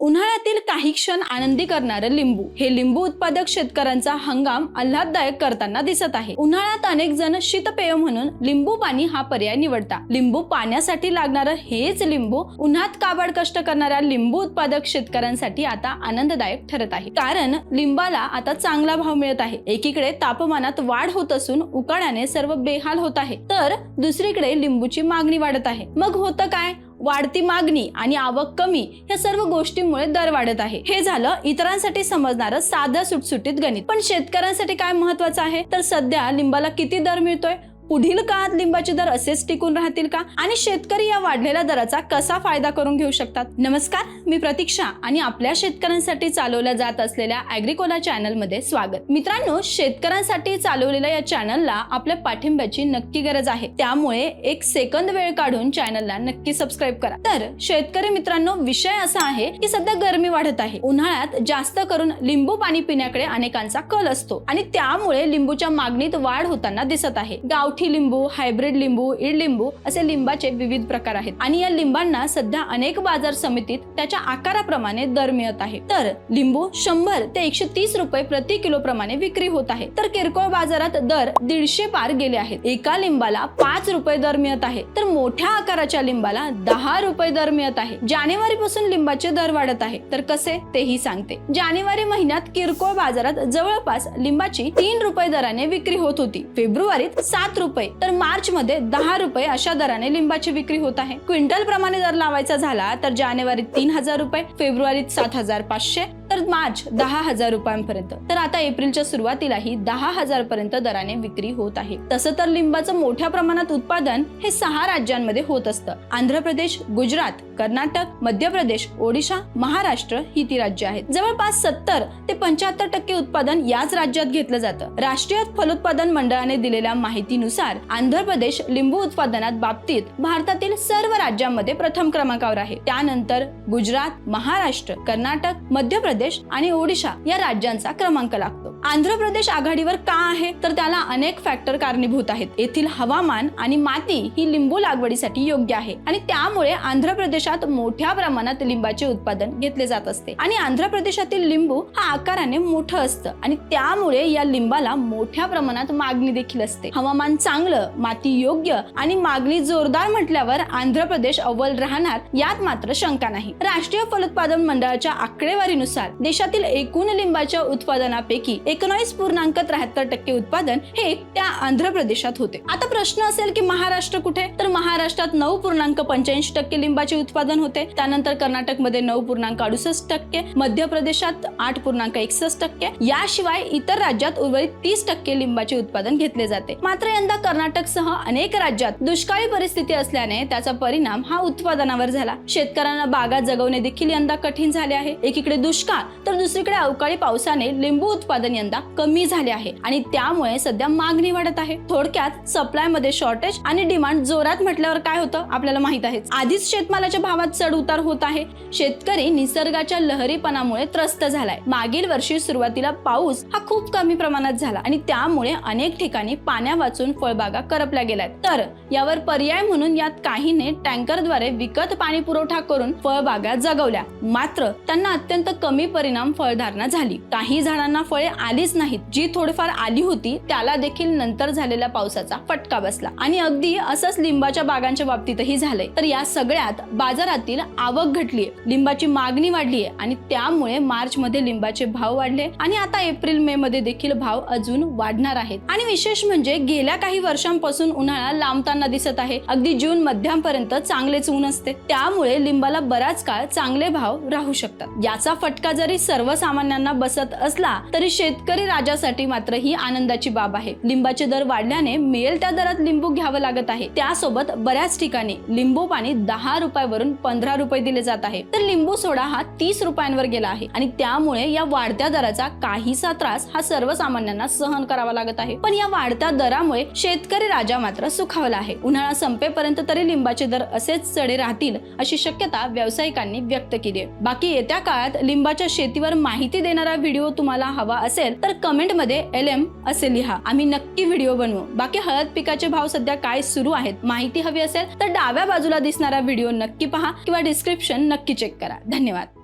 उन्हाळ्यातील काही क्षण आनंदी करणारं लिंबू. हे लिंबू उत्पादक शेतकऱ्यांचा हंगाम आल्हाददायक करताना दिसत आहे. उन्हाळ्यात अनेक जण शीतपेय म्हणून लिंबू पाणी हा पर्याय निवडता लिंबू पाण्यासाठी लागणारं हेच लिंबू उन्हात काबाड कष्ट करणाऱ्या लिंबू उत्पादक शेतकऱ्यांसाठी आता आनंददायक ठरत आहे. कारण लिंबाला आता चांगला भाव मिळत आहे. एकीकडे तापमानात वाढ होत असून उकाड्याने सर्व बेहाल होत आहे. तर दुसरीकडे लिंबूची मागणी वाढत आहे. मग होतं काय? वाढती मागणी आणि आवक कमी या सर्व गोष्टींमुळे दर वाढत आहे. हे झालं इतरांसाठी समजणारं साधं सुटसुटीत गणित. पण शेतकऱ्यांसाठी काय महत्वाचं आहे? तर सध्या लिंबाला किती दर मिळतोय? पुढील काळात लिंबाचे दर असेच टिकून राहतील का? आणि शेतकरी या वाढलेल्या दराचा कसा फायदा करून घेऊ शकतात? नमस्कार मी प्रतीक्षा आणि आपल्या शेतकऱ्यांसाठी चालवल्या जात असलेल्या अॅग्रिकोला चॅनलमध्ये स्वागत. मित्रांनो शेतकऱ्यांसाठी चालवलेल्या या चॅनलला आपल्या पाठिंब्याची नक्की गरज आहे. त्यामुळे एक सेकंद वेळ काढून चॅनलला नक्की सबस्क्राईब करा. तर शेतकरी मित्रांनो विषय असा आहे की सध्या गरमी वाढत आहे. उन्हाळ्यात जास्त करून लिंबू पाणी पिण्याकडे अनेकांचा कल असतो आणि त्यामुळे लिंबूच्या मागणीत वाढ होताना दिसत आहे. गावठी लिंबू हायब्रिड लिंबू इड लिंबू असे लिंबाचे विविध प्रकार आहेत. आणि या लिंबांना सध्या अनेक बाजार समितीत त्याच्या आकाराप्रमाणे दर मिळत आहे. तर लिंबू शंभर ते एकशे तीस रुपये प्रति किलो प्रमाणे विक्री होत आहे. तर किरकोळ बाजारात दर दीडशे पार गेले आहेत. एका लिंबाला पाच रुपये दर मिळत आहे. तर मोठ्या आकाराच्या लिंबाला दहा रुपये दर मिळत आहे. जानेवारी पासून लिंबाचे दर वाढत आहे. तर कसे? तेही सांगते. जानेवारी महिन्यात किरकोळ बाजारात जवळपास लिंबाची तीन रुपये दराने विक्री होत होती. फेब्रुवारीत सात रुपये रुपये. तर मार्च मध्ये दहा रुपये अशा दराने लिंबाची विक्री होत आहे. क्विंटल प्रमाणे दर लावायचा झाला तर जानेवारीत तीन हजार रुपये फेब्रुवारीत सात हजार पाचशे तर मार्च दहा हजार रुपयांपर्यंत. तर आता एप्रिलच्या सुरुवातीलाही दहा हजार पर्यंत दराने विक्री होत आहे. तसं तर लिंबाचं मोठ्या प्रमाणात उत्पादन हे सहा राज्यांमध्ये होत असतं. आंध्र प्रदेश गुजरात कर्नाटक मध्य प्रदेश ओडिशा महाराष्ट्र ही ती राज्य आहेत. जवळपास सत्तर ते पंच्याहत्तर टक्के उत्पादन याच राज्यात घेतलं जातं. राष्ट्रीय फलोत्पादन मंडळाने दिलेल्या माहितीनुसार आंध्र प्रदेश लिंबू उत्पादनात बाबतीत भारतातील सर्व राज्यांमध्ये प्रथम क्रमांकावर आहे. त्यानंतर गुजरात महाराष्ट्र कर्नाटक मध्य प्रदेश आणि ओडिशा या राज्यांचा क्रमांक लागतो. आंध्र प्रदेश आघाडीवर का आहे? तर त्याला अनेक फॅक्टर कारणीभूत आहेत. येथील हवामान आणि माती ही लिंबू लागवडीसाठी योग्य आहे. आणि त्यामुळे आंध्र प्रदेशात मोठ्या प्रमाणात लिंबाचे उत्पादन घेतले जात असते. आणि आंध्र प्रदेशातील लिंबू हा आकाराने मोठं असतं. आणि त्यामुळे या लिंबाला मोठ्या प्रमाणात मागणी देखील असते. हवामान चांगलं माती योग्य आणि मागणी जोरदार म्हटल्यावर आंध्र प्रदेश अव्वल राहणार यात मात्र शंका नाही. राष्ट्रीय फलोत्पादन मंडळाच्या आकडेवारीनुसार देशातील एकूण लिंबाच्या उत्पादनापैकी एकोणीस पूर्णांक त्र्याहत्तर टक्के उत्पादन हे त्या आंध्र प्रदेशात होते. आता प्रश्न असेल की महाराष्ट्र कुठे? तर महाराष्ट्रात नऊ पूर्णांक पंच्याऐंशी टक्के लिंबाचे उत्पादन होते. त्यानंतर कर्नाटकमध्ये नऊ पूर्णांक अडुसष्ट टक्के मध्य प्रदेशात आठ पूर्णांक एकसष्ट टक्के. याशिवाय इतर राज्यात उर्वरित तीस टक्के लिंबाचे उत्पादन घेतले जाते. मात्र यंदा कर्नाटक सह अनेक राज्यात दुष्काळी परिस्थिती असल्याने त्याचा परिणाम हा उत्पादनावर झाला. शेतकऱ्यांना बागा जगवणे देखील यंदा कठीण झाले आहे. एकीकडे दुष्काळ तर दुसरीकडे अवकाळी पावसाने लिंबू उत्पादन यंदा कमी झाले आहे आणि त्यामुळे सध्या मागणी वाढत आहे. थोडक्यात सप्लायमध्ये शॉर्टेज आणि डिमांड जोरात म्हटल्यावर काय होतं आपल्याला माहीत आहे आधीच शेतमालाच्या भावात चढ उतार होत आहे. शेतकरी निसर्गाच्या लहरीपणामुळे त्रस्त झालाय. मागील वर्षी सुरुवातीला पाऊस हा खूप कमी प्रमाणात झाला आणि त्यामुळे अनेक ठिकाणी पाण्या वाचून फळबागा करपल्या गेल्यात. तर यावर पर्याय म्हणून यात काहीने टँकरद्वारे विकत पाणी पुरवठा करून फळबागा जगवल्या. मात्र त्यांना अत्यंत कमी परिणाम फळधारणा झाली. काही झाडांना फळे आलीच नाहीत. जी थोडीफार आली होती त्याला देखील नंतर झालेल्या पावसाचा फटका बसला. आणि अगदी असंच लिंबाच्या बागांच्या बाबतीतही झालंय. तर या सगळ्यात बाजारातील आवक घटली लिंबाची मागणी वाढलीय आणि त्यामुळे मार्च मध्ये लिंबाचे भाव वाढले आणि आता एप्रिल मे मध्ये देखील भाव अजून वाढणार आहेत. आणि विशेष म्हणजे गेल्या काही वर्षांपासून उन्हाळा लांबताना दिसत आहे. अगदी जून मध्यापर्यंत चांगलेच ऊन असते. त्यामुळे लिंबाला बराच काळ चांगले भाव राहू शकतात. याचा फटका जरी सर्वसामान्यांना बसत असला तरी शेत शेतकरी राजासाठी मात्र ही आनंदाची बाब आहे. लिंबाचे दर वाढल्याने मिळेल त्या दरात लिंबू घ्यावं लागत आहे. त्यासोबत बऱ्याच ठिकाणी लिंबू पाणी दहा रुपयावरून पंधरा रुपये दिले जात आहे. तर लिंबू सोडा हा तीस रुपयांवर गेला आहे आणि त्यामुळे या वाढत्या दराचा काहीसा त्रास हा सर्वसामान्यांना सहन करावा लागत आहे. पण या वाढत्या दरामुळे शेतकरी राजा मात्र सुखावला आहे. उन्हाळा संपेपर्यंत तरी लिंबाचे दर असेच चढे राहतील अशी शक्यता व्यावसायिकांनी व्यक्त केली आहे. बाकी येत्या काळात लिंबाच्या शेतीवर माहिती देणारा व्हिडिओ तुम्हाला हवा असेल तर कमेंटमध्ये एल एम असे लिहा. आम्ही नक्की व्हिडिओ बनवू. बाकी हळद पिकाचे भाव सध्या काय सुरू आहेत माहिती हवी असेल तर डाव्या बाजूला दिसणारा व्हिडिओ नक्की पहा किंवा डिस्क्रिप्शन नक्की चेक करा. धन्यवाद.